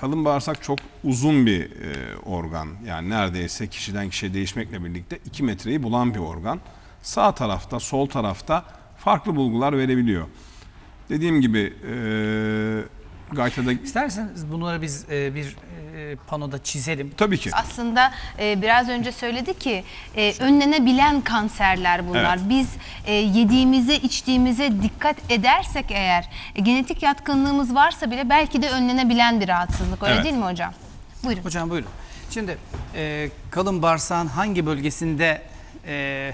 kalın bağırsak çok uzun bir e, organ. Yani neredeyse kişiden kişiye değişmekle birlikte 2 metreyi bulan bir organ. Sağ tarafta, sol tarafta farklı bulgular verebiliyor. Dediğim gibi e, Gayta'da İsterseniz bunları biz e, bir e, panoda çizelim. tabii ki Aslında e, biraz önce söyledi ki e, önlenebilen kanserler bunlar. Evet. Biz e, yediğimize, içtiğimize dikkat edersek eğer e, genetik yatkınlığımız varsa bile belki de önlenebilen bir rahatsızlık. Öyle Evet. değil mi hocam? Buyurun. Hocam buyurun. Şimdi e, kalın bağırsağın hangi bölgesinde e,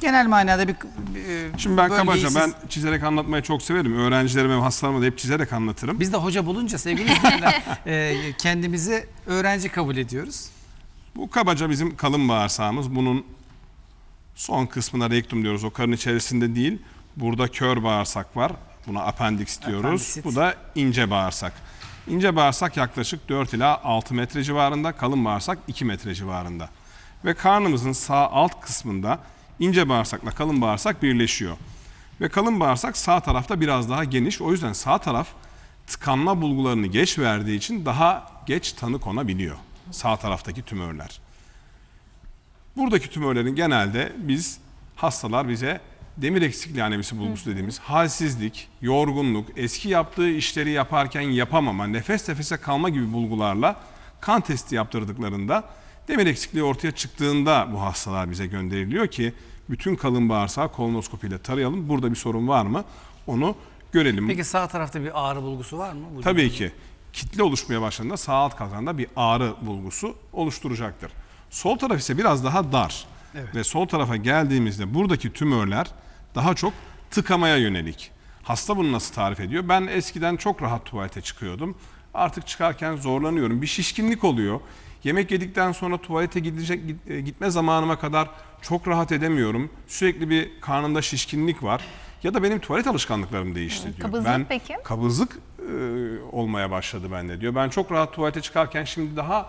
genel manada bir e, Şimdi ben bölgeyi kabaca siz- ben çizerek anlatmayı çok severim. Öğrencilerime ve hastalarıma da hep çizerek anlatırım. Biz de hoca bulunca sevgili izleyenler e, kendimizi öğrenci kabul ediyoruz. Bu kabaca bizim kalın bağırsağımız. Bunun son kısmına rektum diyoruz. O karın içerisinde değil. Burada kör bağırsak var. Buna appendix diyoruz. Appendiksit. Bu da ince bağırsak. İnce bağırsak yaklaşık 4 ila 6 metre civarında. Kalın bağırsak 2 metre civarında. Ve karnımızın sağ alt kısmında ince bağırsakla kalın bağırsak birleşiyor. Ve kalın bağırsak sağ tarafta biraz daha geniş. O yüzden sağ taraf tıkanma bulgularını geç verdiği için daha geç tanı konabiliyor. Sağ taraftaki tümörler. Buradaki tümörlerin genelde biz hastalar bize demir eksikliği anemisi bulgusu dediğimiz halsizlik, yorgunluk, eski yaptığı işleri yaparken yapamama, nefes nefese kalma gibi bulgularla kan testi yaptırdıklarında demir eksikliği ortaya çıktığında bu hastalar bize gönderiliyor ki bütün kalın bağırsağı kolonoskopiyle tarayalım. Burada bir sorun var mı? Onu görelim. Peki sağ tarafta bir ağrı bulgusu var mı? vücudunuzda? Tabii ki kitle oluşmaya başladığında sağ alt kalkanda bir ağrı bulgusu oluşturacaktır. Sol taraf ise biraz daha dar. Evet. Ve sol tarafa geldiğimizde buradaki tümörler daha çok tıkamaya yönelik. Hasta bunu nasıl tarif ediyor? Ben eskiden çok rahat tuvalete çıkıyordum. Artık çıkarken zorlanıyorum. Bir şişkinlik oluyor. Yemek yedikten sonra tuvalete gidecek e, gitme zamanıma kadar çok rahat edemiyorum. Sürekli bir karnımda şişkinlik var. Ya da benim tuvalet alışkanlıklarım değişti diyor. kabızlık ben peki? kabızlık e, olmaya başladı bende diyor. Ben çok rahat tuvalete çıkarken şimdi daha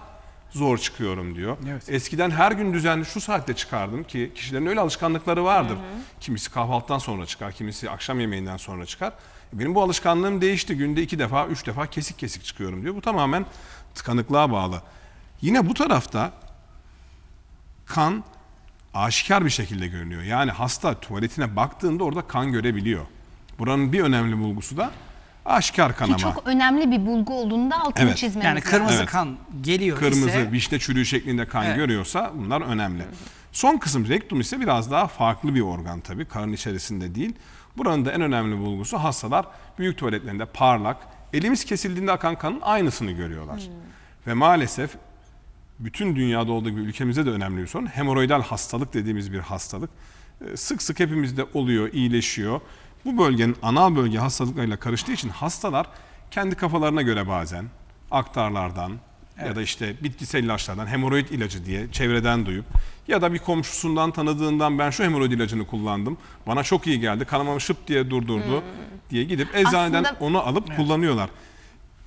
zor çıkıyorum diyor. Evet. Eskiden her gün düzenli şu saatte çıkardım ki kişilerin öyle alışkanlıkları vardır. Kimisi kahvaltıdan sonra çıkar, kimisi akşam yemeğinden sonra çıkar. Benim bu alışkanlığım değişti. Günde iki defa, üç defa kesik kesik çıkıyorum diyor. Bu tamamen tıkanıklığa bağlı. Yine bu tarafta kan aşikar bir şekilde görünüyor. Yani hasta tuvaletine baktığında orada kan görebiliyor. Buranın bir önemli bulgusu da aşikar kanama. Ki çok önemli bir bulgu olduğunda altını Evet. çizmemiz Yani kırmızı Evet. kan geliyor kırmızı, ise vişne çürüğü şeklinde kan Evet. görüyorsa bunlar önemli. Son kısım rektum ise biraz daha farklı bir organ tabii. Karın içerisinde değil. Buranın da en önemli bulgusu hastalar büyük tuvaletlerinde parlak, elimiz kesildiğinde akan kanın aynısını görüyorlar. Ve maalesef bütün dünyada olduğu gibi ülkemizde de önemli bir sorun. Hemoroidal hastalık dediğimiz bir hastalık. Ee, Sık sık hepimizde oluyor, iyileşiyor. Bu bölgenin anal bölge hastalıklarıyla karıştığı için hastalar kendi kafalarına göre bazen aktarlardan ya da işte bitkisel ilaçlardan hemoroid ilacı diye çevreden duyup ya da bir komşusundan tanıdığından ben şu hemoroid ilacını kullandım. Bana çok iyi geldi. Kanamamı şıp diye durdurdu diye gidip eczaneden Aslında- onu alıp kullanıyorlar.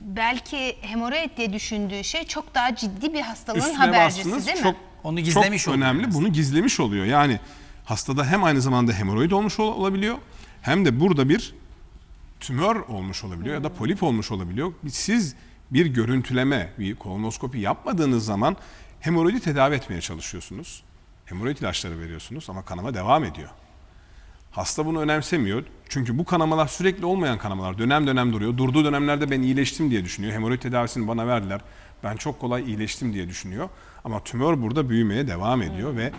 Belki hemoroid diye düşündüğü şey çok daha ciddi bir hastalığın Üstüne habercisi bastınız değil mi? çok Onu gizlemiş çok oluyor önemli. biraz. Bunu gizlemiş oluyor. Yani hastada hem aynı zamanda hemoroid olmuş ol- olabiliyor hem de burada bir tümör olmuş olabiliyor ya da polip olmuş olabiliyor. Siz bir görüntüleme, bir kolonoskopi yapmadığınız zaman hemoroidi tedavi etmeye çalışıyorsunuz. Hemoroid ilaçları veriyorsunuz ama kanama devam ediyor. Hasta bunu önemsemiyor. Çünkü bu kanamalar sürekli olmayan kanamalar. Dönem dönem duruyor. Durduğu dönemlerde ben iyileştim diye düşünüyor. Hemoroid tedavisini bana verdiler. Ben çok kolay iyileştim diye düşünüyor. Ama tümör burada büyümeye devam ediyor ve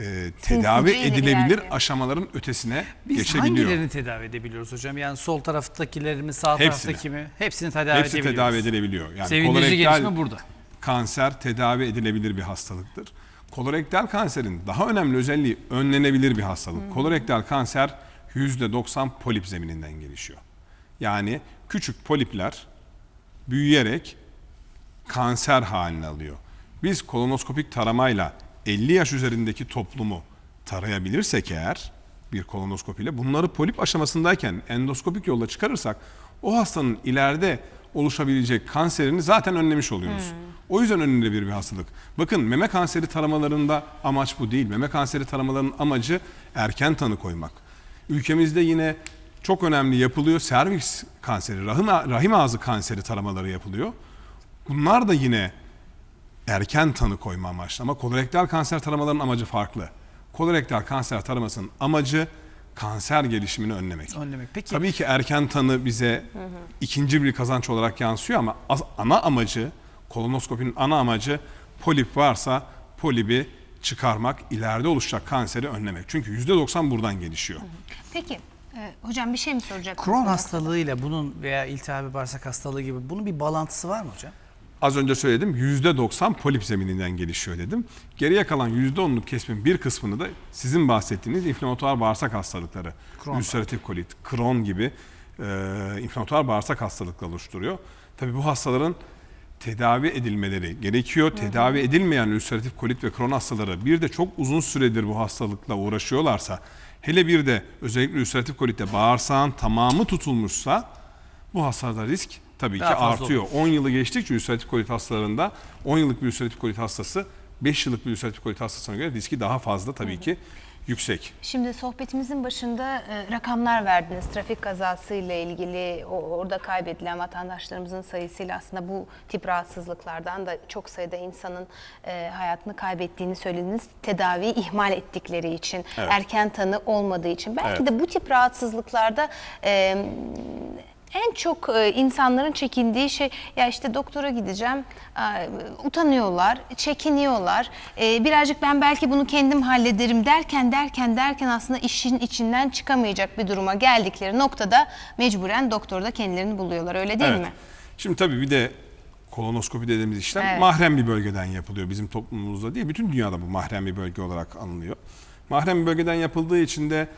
e, tedavi Sinsice edilebilir ilerliyor. aşamaların ötesine biz geçebiliyor. hangilerini tedavi edebiliyoruz hocam? Yani sol taraftakileri mi, sağ Hepsini. taraftaki mi? Hepsini tedavi Hepsi edebiliyoruz. tedavi edilebiliyor. Yani Sevindirici kolorektal gelişme burada. kanser tedavi edilebilir bir hastalıktır. Kolorektal kanserin daha önemli özelliği önlenebilir bir hastalık. Kolorektal kanser %90 polip zemininden gelişiyor. Yani küçük polipler büyüyerek kanser haline alıyor. Biz kolonoskopik taramayla 50 yaş üzerindeki toplumu tarayabilirsek eğer bir kolonoskopiyle bunları polip aşamasındayken endoskopik yolla çıkarırsak o hastanın ileride oluşabilecek kanserini zaten önlemiş oluyoruz. O yüzden önlenebilir bir hastalık. Bakın meme kanseri taramalarında amaç bu değil. Meme kanseri taramalarının amacı erken tanı koymak. Ülkemizde yine çok önemli yapılıyor. Serviks kanseri, rahim, rahim ağzı kanseri taramaları yapılıyor. Bunlar da yine erken tanı koyma amaçlı ama kolorektal kanser taramalarının amacı farklı. Kolorektal kanser taramasının amacı kanser gelişimini önlemek. Önlemek. Peki Tabii ki erken tanı bize ikinci bir kazanç olarak yansıyor ama ana amacı, kolonoskopinin ana amacı polip varsa polibi çıkarmak, ileride oluşacak kanseri önlemek. Çünkü %90 buradan gelişiyor. Peki e, hocam bir şey mi soracaksınız? Crohn bana? hastalığıyla bunun veya iltihabi bağırsak hastalığı gibi bunun bir bağlantısı var mı hocam? Az önce söyledim %90 polip zemininden gelişiyor dedim. Geriye kalan %10'luk kesimin bir kısmını da sizin bahsettiğiniz inflamatuar bağırsak hastalıkları, Crohn. ülseratif kolit, Crohn gibi e, inflamatuar bağırsak hastalıkları oluşturuyor. Tabii bu hastaların tedavi edilmeleri gerekiyor. Tedavi edilmeyen ülseratif kolit ve Crohn hastaları bir de çok uzun süredir bu hastalıkla uğraşıyorlarsa, hele bir de özellikle ülseratif kolitte bağırsağın tamamı tutulmuşsa bu hastalarda risk tabii Daha ki artıyor. 10 yılı geçtikçe ülseratif kolit hastalarında 10 yıllık bir ülseratif kolit hastası 5 yıllık bir ülseratif kolit hastasına göre riski daha fazla tabii ki yüksek. Şimdi sohbetimizin başında e, rakamlar verdiniz. Trafik kazası ile ilgili o, orada kaybedilen vatandaşlarımızın sayısıyla aslında bu tip rahatsızlıklardan da çok sayıda insanın e, hayatını kaybettiğini söylediniz. Tedaviyi ihmal ettikleri için, Evet. erken tanı olmadığı için. Belki Evet. de bu tip rahatsızlıklarda e, en çok e, insanların çekindiği şey ya işte doktora gideceğim e, utanıyorlar, çekiniyorlar. E, birazcık ben belki bunu kendim hallederim derken derken derken aslında işin içinden çıkamayacak bir duruma geldikleri noktada mecburen doktorda kendilerini buluyorlar öyle değil Evet. mi? Şimdi tabii bir de kolonoskopi dediğimiz işlem Evet. mahrem bir bölgeden yapılıyor. Bizim toplumumuzda değil, bütün dünyada bu mahrem bir bölge olarak anılıyor. Mahrem bir bölgeden yapıldığı için de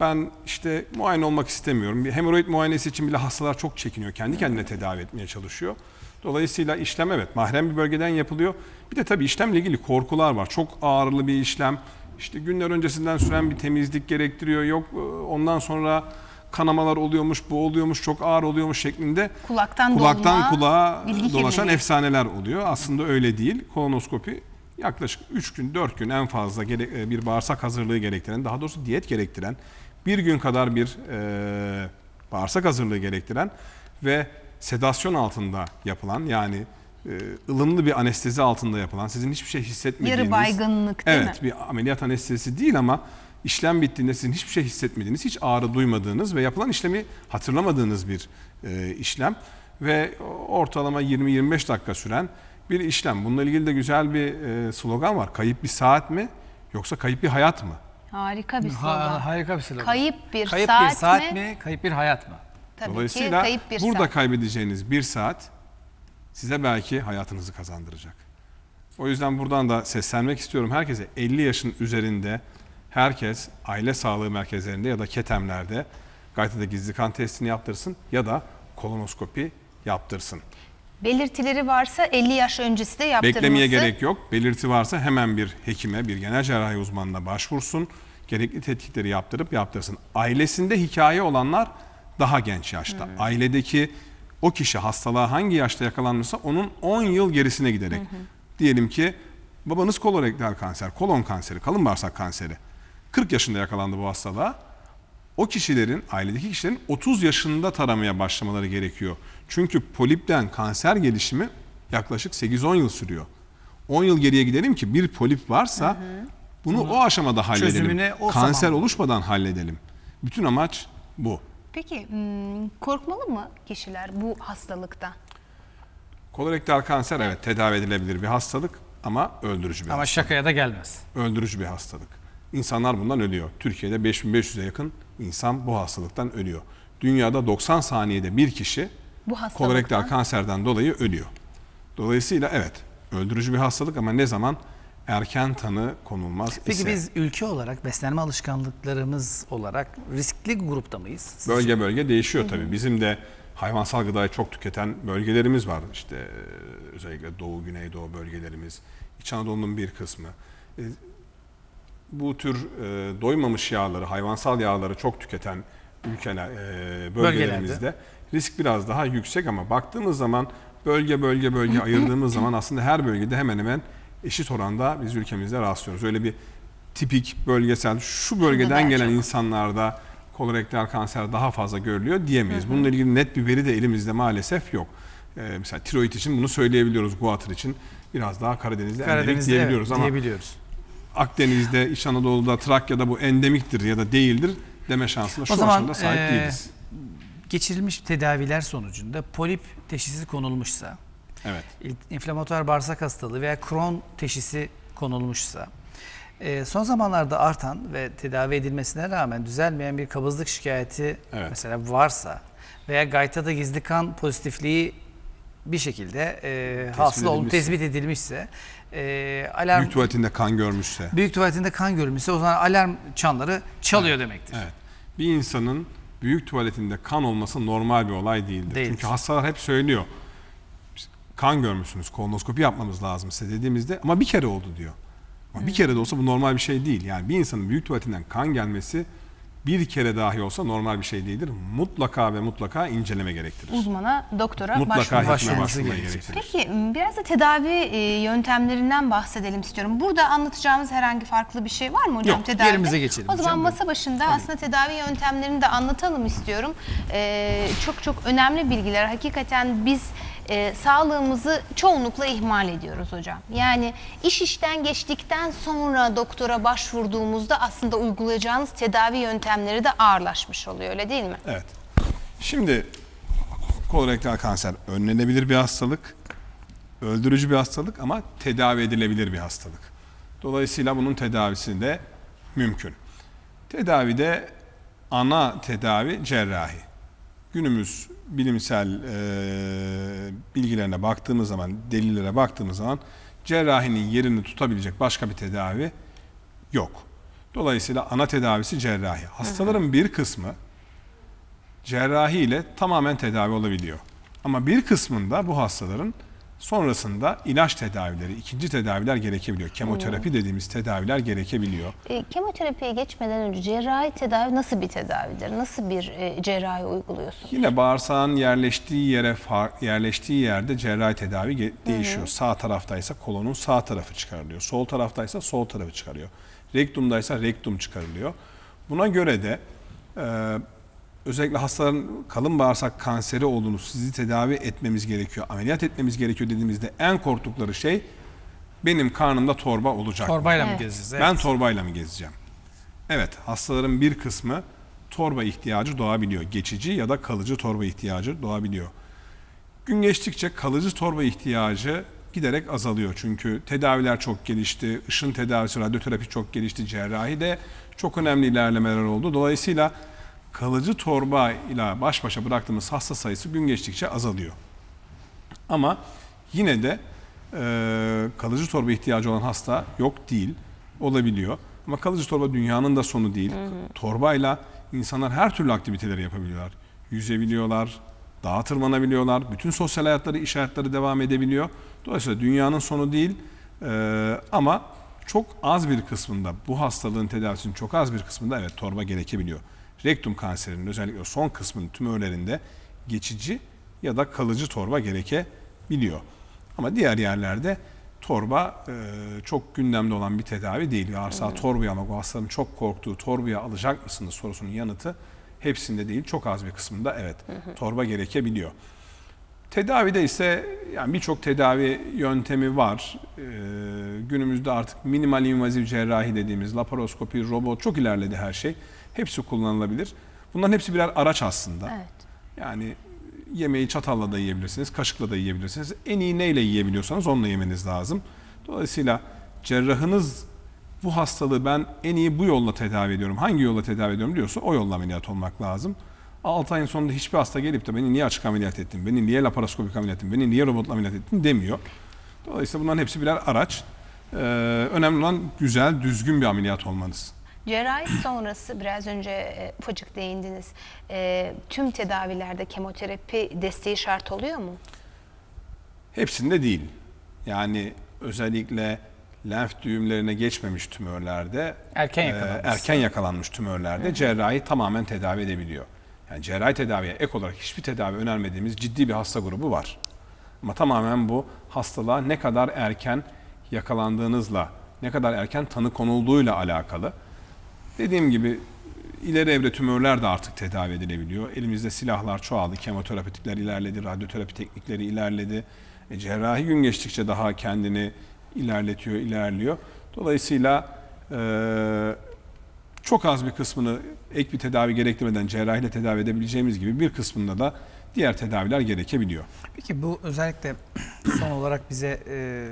ben işte muayene olmak istemiyorum. Bir hemoroid muayenesi için bile hastalar çok çekiniyor. Kendi kendine tedavi etmeye çalışıyor. Dolayısıyla işlem evet mahrem bir bölgeden yapılıyor. Bir de tabii işlemle ilgili korkular var. Çok ağırlı bir işlem. İşte günler öncesinden süren bir temizlik gerektiriyor. Yok e, ondan sonra kanamalar oluyormuş, bu oluyormuş, çok ağır oluyormuş şeklinde Kulaktan kulaktan dolma, kulağa dolaşan kirliliği. efsaneler oluyor. Aslında öyle değil. Kolonoskopi yaklaşık 3 gün, 4 gün en fazla e, bir bağırsak hazırlığı gerektiren, daha doğrusu diyet gerektiren, bir gün kadar bir e, bağırsak hazırlığı gerektiren ve sedasyon altında yapılan yani e, ılımlı bir anestezi altında yapılan, sizin hiçbir şey hissetmediğiniz... Yarı baygınlık değil evet, bir ameliyat anestezisi değil ama işlem bittiğinde sizin hiçbir şey hissetmediğiniz, hiç ağrı duymadığınız ve yapılan işlemi hatırlamadığınız bir e, işlem ve ortalama 20-25 dakika süren bir işlem. Bununla ilgili de güzel bir e, slogan var. Kayıp bir saat mi yoksa kayıp bir hayat mı? Harika bir slogan. Ha, harika bir slogan. Kayıp bir Kayıp saat, bir saat mi? mi? Kayıp bir hayat mı? Tabii ki Dolayısıyla kayıp bir burada saat. kaybedeceğiniz bir saat size belki hayatınızı kazandıracak. O yüzden buradan da seslenmek istiyorum. Herkese 50 yaşın üzerinde herkes aile sağlığı merkezlerinde ya da ketemlerde gaytada gizli kan testini yaptırsın ya da kolonoskopi yaptırsın. Belirtileri varsa 50 yaş öncesi de yaptırılması. Beklemeye gerek yok. Belirti varsa hemen bir hekime, bir genel cerrahi uzmanına başvursun. Gerekli tetkikleri yaptırıp yaptırsın. Ailesinde hikaye olanlar daha genç yaşta. Ailedeki o kişi hastalığa hangi yaşta yakalanmışsa onun 10 yıl gerisine giderek. Diyelim ki babanız kolorektal kanser, kolon kanseri, kalın bağırsak kanseri. 40 yaşında yakalandı bu hastalığa. O kişilerin, ailedeki kişilerin 30 yaşında taramaya başlamaları gerekiyor. Çünkü polipten kanser gelişimi yaklaşık 8-10 yıl sürüyor. 10 yıl geriye gidelim ki bir polip varsa bunu o aşamada halledelim. o kanser zaman- oluşmadan halledelim. Bütün amaç bu. Peki hmm, korkmalı mı kişiler bu hastalıkta? Kolorektal kanser evet tedavi edilebilir bir hastalık ama öldürücü bir Ama hastalık. şakaya da gelmez. öldürücü bir hastalık. İnsanlar bundan ölüyor. Türkiye'de 5500'e yakın insan bu hastalıktan ölüyor. Dünyada 90 saniyede bir kişi Bu hastalıktan. kolorektal kanserden dolayı ölüyor. Dolayısıyla evet öldürücü bir hastalık ama ne zaman erken tanı konulmaz Peki ise biz ülke olarak beslenme alışkanlıklarımız olarak riskli grupta mıyız? Sizce? bölge bölge değişiyor tabii. Bizim de hayvansal gıdayı çok tüketen bölgelerimiz var. İşte e, özellikle Doğu, Güneydoğu bölgelerimiz, İç Anadolu'nun bir kısmı. E, Bu tür e, doymamış yağları, hayvansal yağları çok tüketen ülkeler, e, bölgelerimizde risk biraz daha yüksek ama baktığımız zaman bölge bölge bölge ayırdığımız zaman aslında her bölgede hemen hemen eşit oranda biz ülkemizde rastlıyoruz. Öyle bir tipik bölgesel şu bölgeden gelen çok. insanlarda kolorektal kanser daha fazla görülüyor diyemeyiz. Bununla ilgili net bir veri de elimizde maalesef yok. Ee, mesela tiroid için bunu söyleyebiliyoruz. Guatr için biraz daha Karadeniz'de, endemik Karadeniz'de diyebiliyoruz evet, ama diyebiliyoruz. Akdeniz'de, İç Anadolu'da, Trakya'da bu endemiktir ya da değildir deme şansına şu O zaman, aşamada sahip ee, değiliz. Geçirilmiş tedaviler sonucunda polip teşhisi konulmuşsa, Evet. inflamatuar bağırsak hastalığı veya Crohn teşhisi konulmuşsa, e, son zamanlarda artan ve tedavi edilmesine rağmen düzelmeyen bir kabızlık şikayeti Evet. mesela varsa veya gaytada gizli kan pozitifliği bir şekilde e, hasıl olup tespit edilmişse, e, alarm Büyük tuvaletinde kan görmüşse. büyük tuvaletinde kan görülmüşse o zaman alarm çanları çalıyor demektir. Evet. Bir insanın büyük tuvaletinde kan olması normal bir olay değildir. Değildir. Çünkü hastalar hep söylüyor. "Biz Kan görmüşsünüz, kolonoskopi yapmamız lazım size dediğimizde ama bir kere oldu diyor. Ama bir kere de olsa bu normal bir şey değil. Yani bir insanın büyük tuvaletinden kan gelmesi bir kere dahi olsa normal bir şey değildir. Mutlaka ve mutlaka inceleme gerektirir. Uzmana, doktora Mutlaka Başvurması gerekecek. gerektirir. Peki biraz da tedavi e, yöntemlerinden bahsedelim istiyorum. Burada anlatacağımız herhangi farklı bir şey var mı hocam Yok, tedavide? yerimize geçelim O zaman hocam, masa başında aslında tedavi yöntemlerini de anlatalım istiyorum. Ee, çok çok önemli bilgiler. Hakikaten biz e, sağlığımızı çoğunlukla ihmal ediyoruz hocam. Yani iş işten geçtikten sonra doktora başvurduğumuzda aslında uygulayacağınız tedavi yöntemleri de ağırlaşmış oluyor öyle değil mi? Evet. Şimdi kolorektal kanser önlenebilir bir hastalık. Öldürücü bir hastalık ama tedavi edilebilir bir hastalık. Dolayısıyla bunun tedavisi de mümkün. Tedavide ana tedavi cerrahi. Günümüz bilimsel e, bilgilerine baktığımız zaman, delillere baktığımız zaman cerrahinin yerini tutabilecek başka bir tedavi yok. Dolayısıyla ana tedavisi cerrahi. Hastaların bir kısmı cerrahi ile tamamen tedavi olabiliyor. Ama bir kısmında bu hastaların sonrasında ilaç tedavileri, ikinci tedaviler gerekebiliyor. Kemoterapi dediğimiz tedaviler gerekebiliyor. E, kemoterapiye geçmeden önce cerrahi tedavi nasıl bir tedavidir? Nasıl bir e, cerrahi uyguluyorsun? Yine bağırsağın yerleştiği yere yerleştiği yerde cerrahi tedavi değişiyor. Sağ taraftaysa kolonun sağ tarafı çıkarılıyor. Sol taraftaysa sol tarafı çıkarıyor. Rektumdaysa rektum çıkarılıyor. Buna göre de e, özellikle hastaların kalın bağırsak kanseri olduğunu sizi tedavi etmemiz gerekiyor, ameliyat etmemiz gerekiyor dediğimizde en korktukları şey benim karnımda torba olacak. Torbayla mı Evet. gezeceğiz? Evet. Ben torbayla mı gezeceğim? Evet, hastaların bir kısmı torba ihtiyacı doğabiliyor. Geçici ya da kalıcı torba ihtiyacı doğabiliyor. Gün geçtikçe kalıcı torba ihtiyacı giderek azalıyor. Çünkü tedaviler çok gelişti, ışın tedavisi, radyoterapi çok gelişti, cerrahi de çok önemli ilerlemeler oldu. Dolayısıyla kalıcı torba ile baş başa bıraktığımız hasta sayısı gün geçtikçe azalıyor. Ama yine de e, kalıcı torba ihtiyacı olan hasta yok değil, olabiliyor. Ama kalıcı torba dünyanın da sonu değil. Torbayla insanlar her türlü aktiviteleri yapabiliyorlar. Yüzebiliyorlar, dağa tırmanabiliyorlar, bütün sosyal hayatları, iş hayatları devam edebiliyor. Dolayısıyla dünyanın sonu değil e, ama çok az bir kısmında, bu hastalığın tedavisinin çok az bir kısmında evet torba gerekebiliyor. Rektum kanserinin özellikle son kısmının tümörlerinde geçici ya da kalıcı torba gerekebiliyor. Ama diğer yerlerde torba e, çok gündemde olan bir tedavi değil. Varsa torbayı almak, o hastanın çok korktuğu torbayı alacak mısınız sorusunun yanıtı hepsinde değil, çok az bir kısmında evet torba gerekebiliyor. Tedavide ise yani birçok tedavi yöntemi var. Ee, günümüzde artık minimal invaziv cerrahi dediğimiz laparoskopi, robot çok ilerledi her şey. Hepsi kullanılabilir. Bunların hepsi birer araç aslında. Evet. Yani yemeği çatalla da yiyebilirsiniz, kaşıkla da yiyebilirsiniz. En iyi neyle yiyebiliyorsanız onunla yemeniz lazım. Dolayısıyla cerrahınız bu hastalığı ben en iyi bu yolla tedavi ediyorum, hangi yolla tedavi ediyorum diyorsa o yolla ameliyat olmak lazım. 6 ayın sonunda hiçbir hasta gelip de beni niye açık ameliyat ettin, beni niye laparoskopik ameliyat ettin, beni niye robotla ameliyat ettin demiyor. Dolayısıyla bunların hepsi birer araç. Ee, önemli olan güzel, düzgün bir ameliyat olmanız. Cerrahi sonrası biraz önce e, ufacık değindiniz. E, tüm tedavilerde kemoterapi desteği şart oluyor mu? Hepsinde değil. Yani özellikle lenf düğümlerine geçmemiş tümörlerde, Erken e, yakalanmış. erken yakalanmış tümörlerde cerrahi tamamen tedavi edebiliyor. Yani cerrahi tedaviye ek olarak hiçbir tedavi önermediğimiz ciddi bir hasta grubu var. Ama tamamen bu hastalığa ne kadar erken yakalandığınızla, ne kadar erken tanı konulduğuyla alakalı. Dediğim gibi ileri evre tümörler de artık tedavi edilebiliyor. Elimizde silahlar çoğaldı, kemoterapetikler ilerledi, radyoterapi teknikleri ilerledi. E, cerrahi gün geçtikçe daha kendini ilerletiyor, ilerliyor. Dolayısıyla e, çok az bir kısmını ek bir tedavi gerektirmeden cerrahiyle tedavi edebileceğimiz gibi bir kısmında da diğer tedaviler gerekebiliyor. Peki bu özellikle son olarak bize e,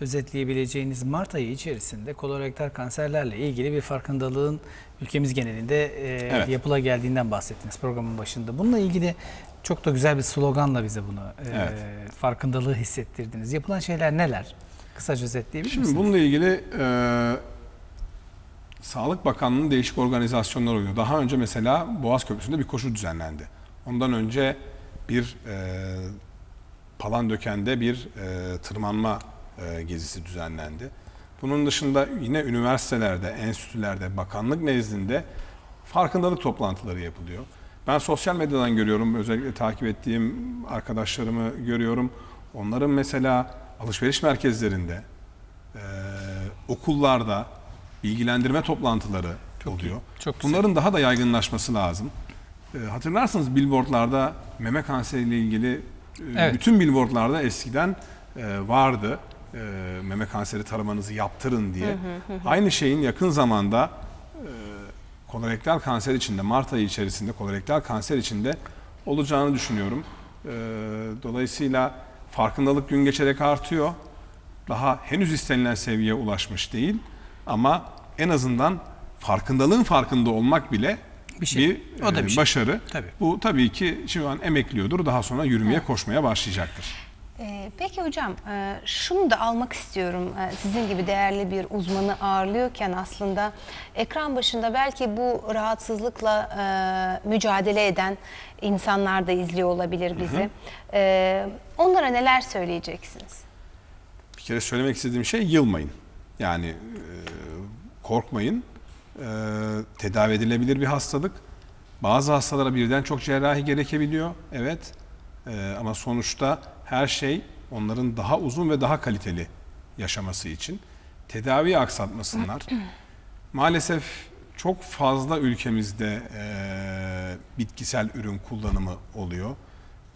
özetleyebileceğiniz Mart ayı içerisinde kolorektal kanserlerle ilgili bir farkındalığın ülkemiz genelinde e, Evet. yapıla geldiğinden bahsettiniz programın başında. Bununla ilgili çok da güzel bir sloganla bize bunu e, Evet. farkındalığı hissettirdiniz. Yapılan şeyler neler? Kısaca özetleyebilir Şimdi misiniz? bununla ilgili e, Sağlık Bakanlığı'nın değişik organizasyonları oluyor. Daha önce mesela Boğaz Köprüsü'nde bir koşu düzenlendi. Ondan önce bir e, Palandöken'de bir e, tırmanma e, gezisi düzenlendi. Bunun dışında yine üniversitelerde, enstitülerde, bakanlık nezdinde farkındalık toplantıları yapılıyor. Ben sosyal medyadan görüyorum, özellikle takip ettiğim arkadaşlarımı görüyorum. Onların mesela alışveriş merkezlerinde, e, okullarda bilgilendirme toplantıları oluyor. çok güzel. Bunların daha da yaygınlaşması lazım. E, hatırlarsınız billboardlarda meme kanseriyle ilgili e, Evet. bütün billboardlarda eskiden e, vardı. E, meme kanseri taramanızı yaptırın diye. Aynı şeyin yakın zamanda e, kolorektal kanser içinde Mart ayı içerisinde kolorektal kanser içinde olacağını düşünüyorum. E, dolayısıyla farkındalık gün geçerek artıyor. Daha henüz istenilen seviyeye ulaşmış değil ama en azından farkındalığın farkında olmak bile Bir bir, şey. O da e, bir şey. başarı. Tabii. Bu tabii ki şu an emekliyordur. Daha sonra yürümeye, koşmaya başlayacaktır. Ee, Peki hocam e, şunu da almak istiyorum. E, Sizin gibi değerli bir uzmanı ağırlıyorken aslında ekran başında belki bu rahatsızlıkla e, mücadele eden insanlar da izliyor olabilir bizi. E, Onlara neler söyleyeceksiniz? Bir kere söylemek istediğim şey yılmayın. Yani korkmayın. Tedavi edilebilir bir hastalık. Bazı hastalara birden çok cerrahi gerekebiliyor. Evet. Ama sonuçta her şey onların daha uzun ve daha kaliteli yaşaması için. Tedaviyi aksatmasınlar. Maalesef çok fazla ülkemizde e, bitkisel ürün kullanımı oluyor.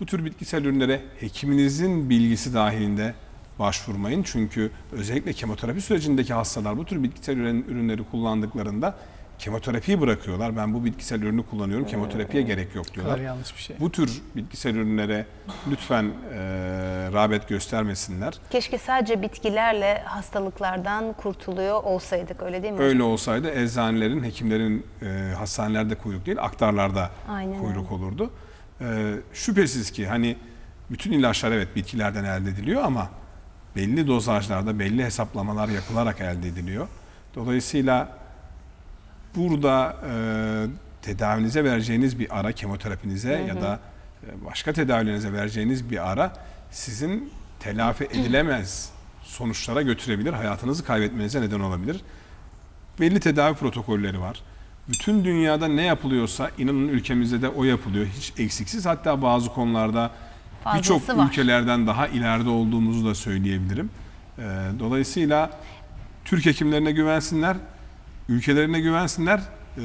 Bu tür bitkisel ürünlere hekiminizin bilgisi dahilinde başvurmayın. Çünkü özellikle kemoterapi sürecindeki hastalar bu tür bitkisel ürün- ürünleri kullandıklarında kemoterapiyi bırakıyorlar. Ben bu bitkisel ürünü kullanıyorum, kemoterapiye gerek yok kadar diyorlar. yanlış bir şey. Bu tür bitkisel ürünlere lütfen e, rağbet göstermesinler. Keşke sadece bitkilerle hastalıklardan kurtuluyor olsaydık öyle değil mi hocam? Öyle olsaydı eczanelerin, hekimlerin e, hastanelerde kuyruk değil, aktarlarda Aynen kuyruk olurdu. E, şüphesiz ki hani bütün ilaçlar evet bitkilerden elde ediliyor ama belli dozajlarda belli hesaplamalar yapılarak elde ediliyor. Dolayısıyla burada e, tedavinize vereceğiniz bir ara kemoterapinize ya da e, başka tedavilerinize vereceğiniz bir ara sizin telafi edilemez sonuçlara götürebilir, hayatınızı kaybetmenize neden olabilir belli tedavi protokolleri var. Bütün dünyada ne yapılıyorsa inanın ülkemizde de o yapılıyor. Hiç eksiksiz. Hatta bazı konularda birçok ülkelerden daha ileride olduğumuzu da söyleyebilirim. Ee, dolayısıyla Türk hekimlerine güvensinler, ülkelerine güvensinler, e,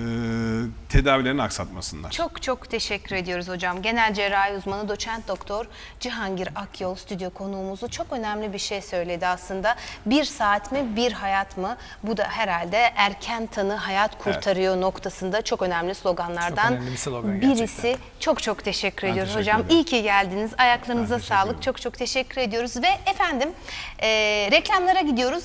tedavilerini aksatmasınlar. Çok çok teşekkür ediyoruz hocam. Genel cerrahi uzmanı doçent doktor Cihangir Akyol stüdyo konuğumuzu çok önemli bir şey söyledi aslında. Bir saat mi bir hayat mı? Bu da herhalde erken tanı hayat kurtarıyor noktasında çok önemli sloganlardan Çok önemli bir slogan birisi. gerçekten. Çok çok teşekkür Ben ediyoruz teşekkür hocam. ederim. İyi ki geldiniz. Ayaklarınıza sağlık. ederim. Çok çok teşekkür ediyoruz ve efendim e, reklamlara gidiyoruz.